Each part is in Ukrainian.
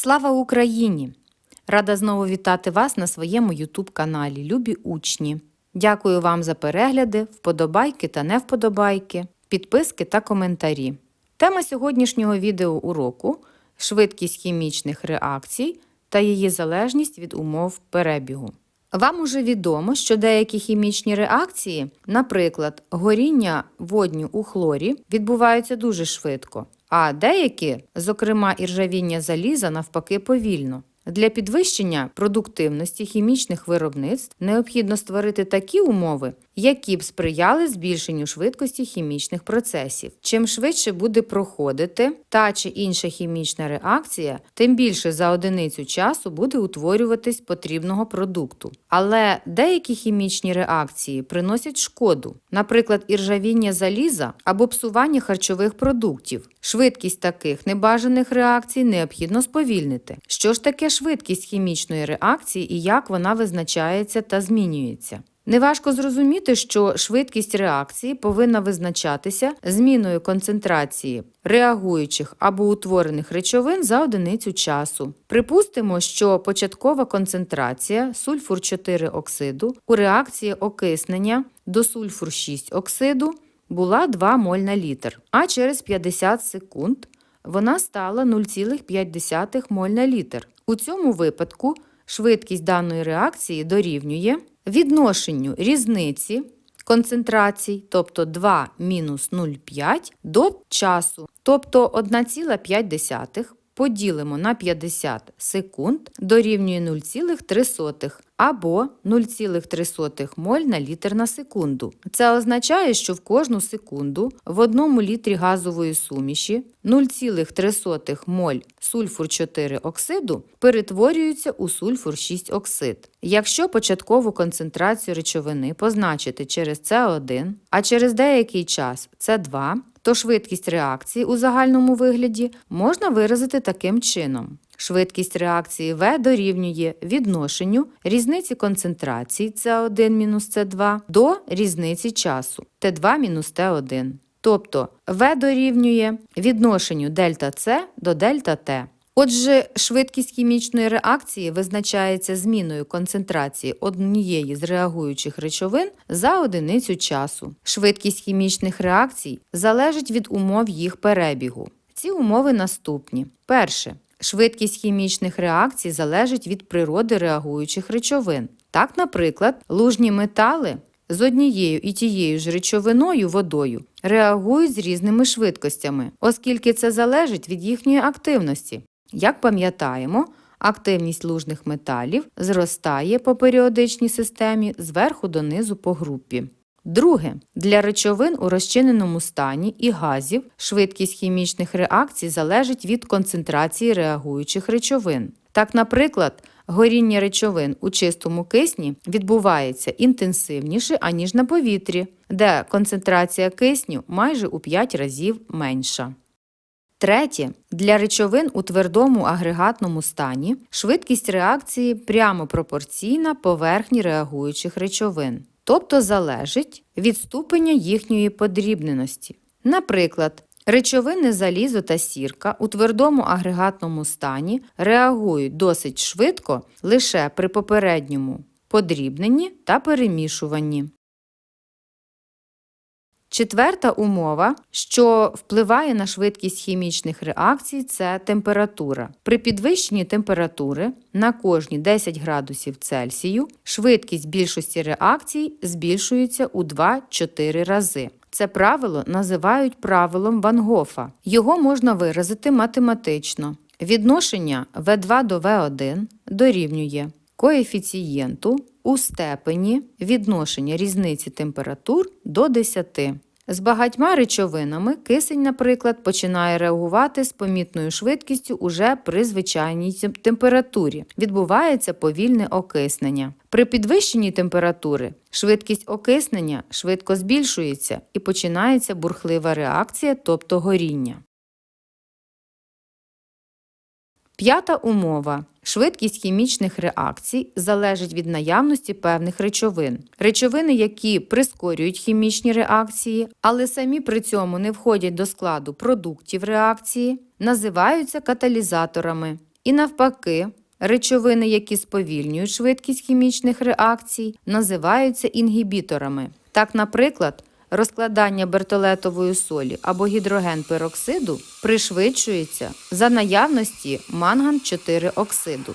Слава Україні! Рада знову вітати вас на своєму YouTube каналі Любі учні. Дякую вам за перегляди, вподобайки та невподобайки, підписки та коментарі. Тема сьогоднішнього відеоуроку швидкість хімічних реакцій та її залежність від умов перебігу. Вам уже відомо, що деякі хімічні реакції, наприклад, горіння водню у хлорі, відбуваються дуже швидко, а деякі, зокрема іржавіння заліза, навпаки повільно. Для підвищення продуктивності хімічних виробництв необхідно створити такі умови, які б сприяли збільшенню швидкості хімічних процесів. Чим швидше буде проходити та чи інша хімічна реакція, тим більше за одиницю часу буде утворюватись потрібного продукту. Але деякі хімічні реакції приносять шкоду, наприклад, іржавіння заліза або псування харчових продуктів. Швидкість таких небажаних реакцій необхідно сповільнити. Що ж таке швидкість хімічної реакції і як вона визначається та змінюється? Неважко зрозуміти, що швидкість реакції повинна визначатися зміною концентрації реагуючих або утворених речовин за одиницю часу. Припустимо, що початкова концентрація сульфур 4 оксиду у реакції окиснення до сульфур 6 оксиду була 2 моль на літр, а через 50 секунд вона стала 0,5 моль на літр. У цьому випадку швидкість даної реакції дорівнює відношенню різниці концентрацій, тобто 2 мінус 0,5 до часу, тобто 1,5 поділимо на 50 секунд дорівнює 0,3 або 0,3 моль на літр на секунду. Це означає, що в кожну секунду в одному літрі газової суміші 0,3 моль сульфур 4 оксиду перетворюється у сульфур 6 оксид. Якщо початкову концентрацію речовини позначити через С1, а через деякий час С2, то швидкість реакції у загальному вигляді можна виразити таким чином. Швидкість реакції В дорівнює відношенню різниці концентрації С1-С2 до різниці часу Т2-Т1. Тобто В дорівнює відношенню дельта С до дельта Т. Отже, швидкість хімічної реакції визначається зміною концентрації однієї з реагуючих речовин за одиницю часу. Швидкість хімічних реакцій залежить від умов їх перебігу. Ці умови наступні. Перше. Швидкість хімічних реакцій залежить від природи реагуючих речовин. Так, наприклад, лужні метали з однією і тією ж речовиною водою реагують з різними швидкостями, оскільки це залежить від їхньої активності. Як пам'ятаємо, активність лужних металів зростає по періодичній системі зверху донизу по групі. Друге, для речовин у розчиненому стані і газів швидкість хімічних реакцій залежить від концентрації реагуючих речовин. Так, наприклад, горіння речовин у чистому кисні відбувається інтенсивніше, аніж на повітрі, де концентрація кисню майже у 5 разів менша. Третє, для речовин у твердому агрегатному стані швидкість реакції прямо пропорційна поверхні реагуючих речовин, тобто залежить від ступеня їхньої подрібненості. Наприклад, речовини залізо та сірка у твердому агрегатному стані реагують досить швидко лише при попередньому подрібненні та перемішуванні. Четверта умова, що впливає на швидкість хімічних реакцій, це температура. При підвищенні температури на кожні 10 градусів Цельсію швидкість більшості реакцій збільшується у 2-4 рази. Це правило називають правилом Ван Гофа. Його можна виразити математично. Відношення В2 до В1 дорівнює коефіцієнту у степені відношення різниці температур до 10. З багатьма речовинами кисень, наприклад, починає реагувати з помітною швидкістю уже при звичайній температурі. Відбувається повільне окиснення. При підвищенні температури швидкість окиснення швидко збільшується і починається бурхлива реакція, тобто горіння. П'ята умова. Швидкість хімічних реакцій залежить від наявності певних речовин. Речовини, які прискорюють хімічні реакції, але самі при цьому не входять до складу продуктів реакції, називаються каталізаторами. І навпаки, речовини, які сповільнюють швидкість хімічних реакцій, називаються інгібіторами. Так, наприклад, розкладання бертолетової солі або гідроген пероксиду пришвидшується за наявності манган 4 оксиду.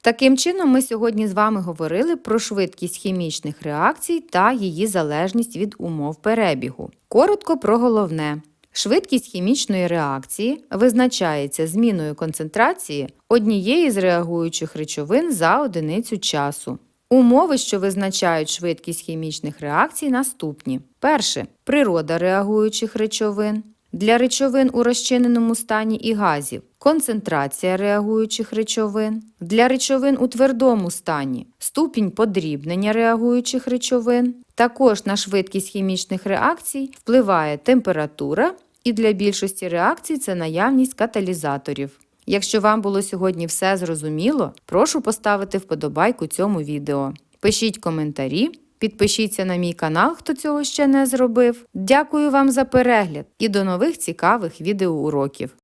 Таким чином, ми сьогодні з вами говорили про швидкість хімічних реакцій та її залежність від умов перебігу. Коротко про головне. Швидкість хімічної реакції визначається зміною концентрації однієї з реагуючих речовин за одиницю часу. Умови, що визначають швидкість хімічних реакцій, наступні: перше природа реагуючих речовин. Для речовин у розчиненому стані і газів концентрація реагуючих речовин. Для речовин у твердому стані ступінь подрібнення реагуючих речовин. Також на швидкість хімічних реакцій впливає температура, і для більшості реакцій це наявність каталізаторів. Якщо вам було сьогодні все зрозуміло, прошу поставити вподобайку цьому відео. Пишіть коментарі, підпишіться на мій канал, хто цього ще не зробив. Дякую вам за перегляд і до нових цікавих відеоуроків!